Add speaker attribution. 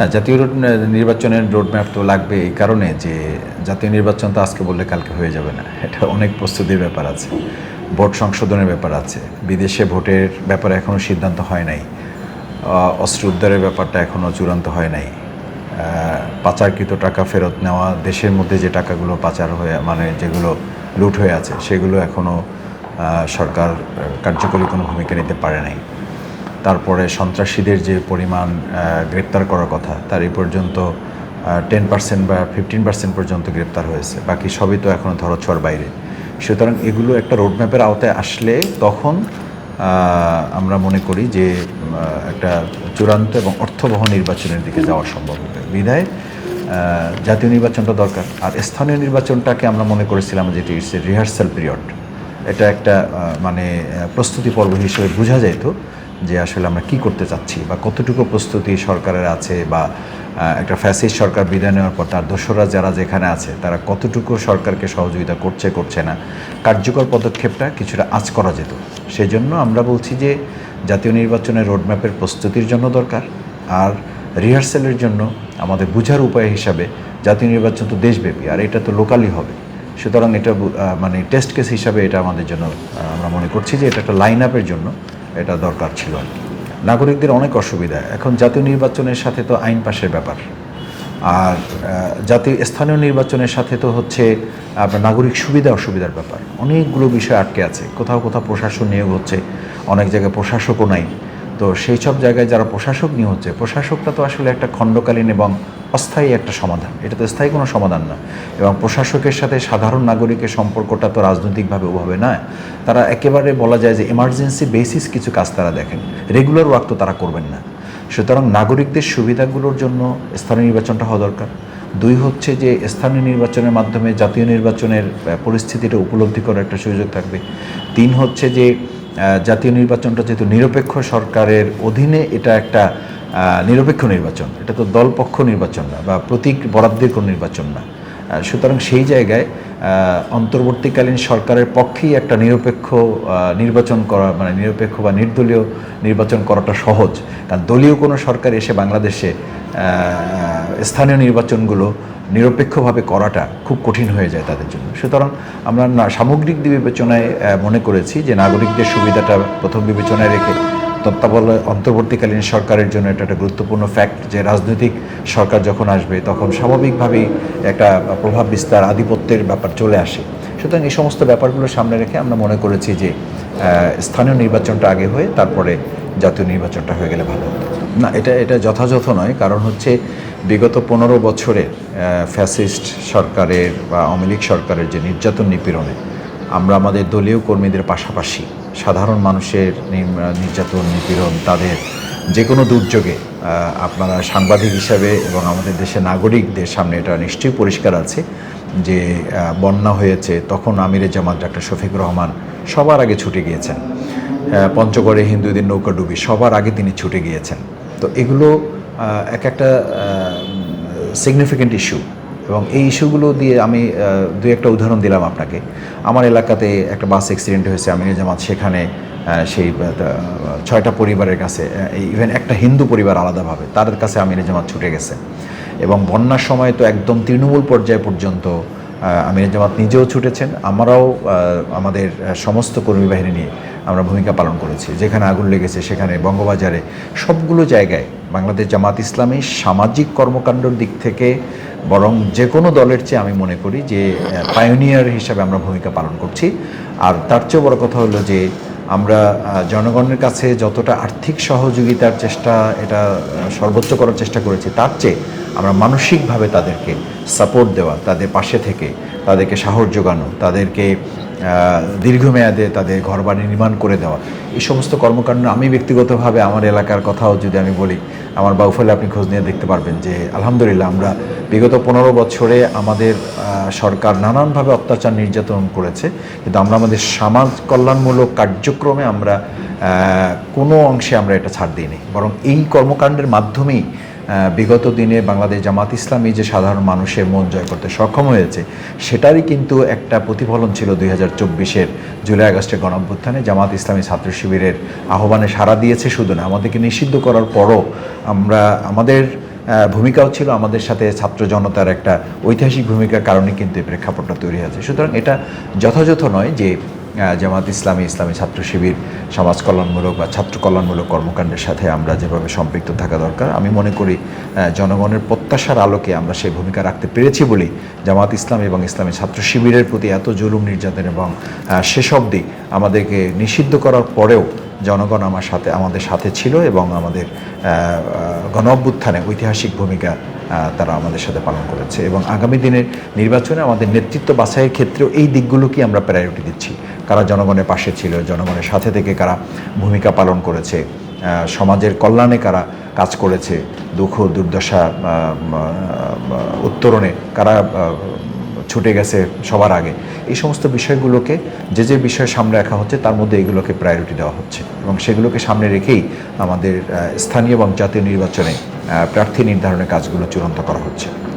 Speaker 1: না জাতীয় রোড নির্বাচনের রোডম্যাপ তো লাগবে এই কারণে যে জাতীয় নির্বাচন তো আজকে বললে কালকে হয়ে যাবে না। এটা অনেক প্রস্তুতির ব্যাপার আছে, ভোট সংশোধনের ব্যাপার আছে, বিদেশে ভোটের ব্যাপারে এখনও সিদ্ধান্ত হয় নাই অস্ত্র উদ্ধারের ব্যাপারটা এখনও চূড়ান্ত হয় নাই। পাচারকৃত টাকা ফেরত নেওয়া, দেশের মধ্যে যে টাকাগুলো পাচার হয়ে মানে যেগুলো লুট হয়ে আছে, সেগুলো এখনও সরকার কার্যকরী কোনো ভূমিকা নিতে পারে নাই। তারপরে সন্ত্রাসীদের যে পরিমাণ গ্রেপ্তার করার কথা, তার এই পর্যন্ত টেন পার্সেন্ট বা ফিফটিন পার্সেন্ট পর্যন্ত গ্রেপ্তার হয়েছে। বাকি সবই তো এখনও ধরছোঁয়ার বাইরে। সুতরাং এগুলো একটা রোডম্যাপের আওতায় আসলে তখন আমরা মনে করি যে একটা চূড়ান্ত এবং অর্থবহ নির্বাচনের দিকে যাওয়া সম্ভব হবে। বিধায় জাতীয় নির্বাচনটা দরকার। আর স্থানীয় নির্বাচনটাকে আমরা মনে করেছিলাম যেটি ইটস রিহার্সাল পিরিয়ড এটা একটা মানে প্রস্তুতি পর্ব হিসেবে বোঝা যেত যে আসলে আমরা কি করতে চাচ্ছি বা কতটুকু প্রস্তুতি সরকারের আছে বা একটা ফ্যাসিস্ট সরকার বিদায় নেওয়ার পর তার দোসররা যারা যেখানে আছে, তারা কতটুকু সরকারকে সহযোগিতা করছে করছে না, কার্যকর পদক্ষেপটা কিছুটা আজ করা যেত। সেই জন্য আমরা বলছি যে, জাতীয় নির্বাচনের রোডম্যাপের প্রস্তুতির জন্য দরকার আর রিহার্সেলের জন্য আমাদের বুঝার উপায় হিসাবে জাতীয় নির্বাচন তো দেশব্যাপী আর এটা তো লোকালি হবে। সুতরাং এটা মানে টেস্ট কেস হিসাবে এটা আমাদের জন্য আমরা মনে করছি যে এটা একটা লাইন আপের জন্য। এটা দরকার ছিল নাগরিকদের অনেক অসুবিধা। এখন জাতীয় নির্বাচনের সাথে তো আইন পাশের ব্যাপার। আর জাতীয় স্থানীয় নির্বাচনের সাথে তো হচ্ছে আপনার নাগরিক সুবিধা অসুবিধার ব্যাপার। অনেকগুলো বিষয় আটকে আছে। কোথাও কোথাও প্রশাসন নিয়োগ হচ্ছে। অনেক জায়গায় প্রশাসকও নাই। তো সেই সব জায়গায় যারা প্রশাসক নিয়ে হচ্ছে, প্রশাসকটা তো আসলে একটা খণ্ডকালীন এবং অস্থায়ী একটা সমাধান। এটা তো স্থায়ী কোনো সমাধান না। এবং প্রশাসকের সাথে সাধারণ নাগরিকের সম্পর্কটা তো রাজনৈতিকভাবে ওভাবে না তারা একেবারে বলা যায় যে এমার্জেন্সি বেসিস কিছু কাজ তারা দেখেন। রেগুলার ওয়ার্ক তো তারা করবেন না। সুতরাং নাগরিকদের সুবিধাগুলোর জন্য স্থানীয় নির্বাচনটা হওয়া দরকার। দুই হচ্ছে যে স্থানীয় নির্বাচনের মাধ্যমে জাতীয় নির্বাচনের পরিস্থিতিটা উপলব্ধি করার একটা সুযোগ থাকবে। তিন হচ্ছে যে জাতীয় নির্বাচনটা যেহেতু নিরপেক্ষ সরকারের অধীনে, এটা একটা নিরপেক্ষ নির্বাচন। এটা তো দলপক্ষ নির্বাচন না বা প্রতীক বরাদ্দের কোনো নির্বাচন না। সুতরাং সেই জায়গায় অন্তর্বর্তীকালীন সরকারের পক্ষেই একটা নিরপেক্ষ নির্বাচন করা মানে নিরপেক্ষ বা নির্দলীয় নির্বাচন করাটা সহজ। কারণ দলীয় কোনো সরকার এসে বাংলাদেশে স্থানীয় নির্বাচনগুলো নিরপেক্ষভাবে করাটা খুব কঠিন হয়ে যায় তাদের জন্য। সুতরাং আমরা না সামগ্রিক বিবেচনায় মনে করেছি যে নাগরিকদের সুবিধাটা প্রথম বিবেচনায় রেখে তত্ত্বাবধায়ক, অন্তর্বর্তীকালীন সরকারের জন্য এটা একটা গুরুত্বপূর্ণ ফ্যাক্ট যে রাজনৈতিক সরকার যখন আসবে তখন স্বাভাবিকভাবেই একটা প্রভাব বিস্তার, আধিপত্যের ব্যাপার চলে আসে। সুতরাং এই সমস্ত ব্যাপারগুলো সামনে রেখে আমরা মনে করেছি যে স্থানীয় নির্বাচনটা আগে হয়ে তারপরে জাতীয় নির্বাচনটা হয়ে গেলে ভালো হতো। না, এটা এটা যথাযথ নয়। কারণ হচ্ছে বিগত পনেরো বছরে ফ্যাসিস্ট সরকারের বা আওয়ামী লীগ সরকারের যে নির্যাতন নিপীড়নে, আমরা আমাদের দলীয় কর্মীদের পাশাপাশি সাধারণ মানুষের নির্যাতন, নিপীড়ন, তাদের যে কোনো দুর্যোগে আপনারা সাংবাদিক হিসাবে এবং আমাদের দেশের নাগরিকদের সামনে এটা নিশ্চয়ই পরিষ্কার আছে যে বন্যা হয়েছে, তখন আমিরে জামাত ডাক্তার শফিক রহমান সবার আগে ছুটে গিয়েছেন। পঞ্চগড়ে হিন্দুদের নৌকা ডুবি সবার আগে তিনি ছুটে গিয়েছেন। তো এগুলো এক একটা সিগনিফিক্যান্ট ইস্যু এবং এই ইস্যুগুলো দিয়ে আমি দু একটা উদাহরণ দিলাম আপনাকে। আমার এলাকাতে একটা বাস অ্যাক্সিডেন্ট হয়েছে আমির জামাত সেখানে সেই ছয়টা পরিবারের কাছে ইভেন একটা হিন্দু পরিবার আলাদাভাবে, তাদের কাছে আমির জামাত ছুটে গেছে। এবং বন্যার সময় তো একদম তৃণমূল পর্যায় পর্যন্ত আমির জামাত নিজেও ছুটেছেন, আমরাও আমাদের সমস্ত কর্মী বাহিনী নিয়ে আমরা ভূমিকা পালন করেছি। যেখানে আগুন লেগেছে, সেখানে বঙ্গবাজারে সবগুলো জায়গায় বাংলাদেশ জামাত ইসলামী সামাজিক কর্মকাণ্ডর দিক থেকে বরং যে কোনো দলের চেয়ে আমি মনে করি যে পায়োনিয়ার হিসাবে আমরা ভূমিকা পালন করছি। আর তার চেয়েও বড় কথা হলো যে, আমরা জনগণের কাছে যতটা আর্থিক সহযোগিতার চেষ্টা, এটা সর্বোচ্চ করার চেষ্টা করেছি, তার চেয়ে আমরা মানসিকভাবে তাদেরকে সাপোর্ট দেওয়া, তাদের পাশে থেকে, তাদেরকে সাহস যোগানো, তাদেরকে দীর্ঘমেয়াদে তাদের ঘরবাড়ি নির্মাণ করে দেওয়া। এই সমস্ত কর্মকাণ্ড আমি ব্যক্তিগতভাবে আমার এলাকার কথাও যদি আমি বলি, আমার বাউফলে আপনি খোঁজ নিয়ে দেখতে পারবেন যে, আলহামদুলিল্লাহ আমরা বিগত পনেরো বছরে আমাদের সরকার নানানভাবে অত্যাচার নির্যাতন করেছে। কিন্তু আমরা আমাদের সমাজ কল্যাণমূলক কার্যক্রমে আমরা কোনো অংশে আমরা এটা ছাড় দিইনি। বরং এই কর্মকাণ্ডের মাধ্যমেই বিগত দিনে বাংলাদেশ জামাত ইসলামী যে সাধারণ মানুষের মন জয় করতে সক্ষম হয়েছে, সেটারই কিন্তু একটা প্রতিফলন ছিল দুই হাজার চব্বিশের জুলাই আগস্টের গণঅভ্যুত্থানে। জামাত ইসলামী ছাত্র শিবিরের আহ্বানে সাড়া দিয়েছে শুধু না, আমাদেরকে নিষিদ্ধ করার পরও আমরা, আমাদের ভূমিকাও ছিল আমাদের সাথে ছাত্র জনতার একটা ঐতিহাসিক ভূমিকার কারণে কিন্তু এই প্রেক্ষাপটটা তৈরি হয়েছে। সুতরাং এটা যথাযথ নয় যে জামাত ইসলামী ইসলামী ছাত্র শিবির, সমাজ কল্যাণমূলক বা ছাত্র কল্যাণমূলক কর্মকাণ্ডের সাথে আমরা যেভাবে সম্পৃক্ত থাকা দরকার, আমি মনে করি জনগণের প্রত্যাশার আলোকে আমরা সেই ভূমিকা রাখতে পেরেছি বলেই জামাত ইসলাম এবং ইসলামী ছাত্র শিবিরের প্রতি এত জুলুম নির্যাতন এবং শেষ অবধি আমাদেরকে নিষিদ্ধ করার পরেও জনগণ আমার সাথে, আমাদের সাথে ছিল এবং আমাদের গণ অভ্যুত্থানে ঐতিহাসিক ভূমিকা তারা আমাদের সাথে পালন করেছে এবং আগামী দিনের নির্বাচনে আমাদের নেতৃত্ব বাছাইয়ের ক্ষেত্রেও এই দিকগুলোকে আমরা প্রায়োরিটি দিচ্ছি। কারা জনগণের পাশে ছিল, জনগণের সাথে থেকে কারা ভূমিকা পালন করেছে সমাজের কল্যাণে কারা কাজ করেছে, দুঃখ, দুর্দশা উত্তরণে কারা ছুটে গেছে সবার আগে, এই সমস্ত বিষয়গুলোকে যে যে বিষয় সামনে রাখা হচ্ছে তার মধ্যে এগুলোকে প্রায়োরিটি দেওয়া হচ্ছে এবং সেগুলোকে সামনে রেখেই আমাদের স্থানীয় এবং জাতীয় নির্বাচনে প্রার্থী নির্ধারণের কাজগুলো চূড়ান্ত করা হচ্ছে।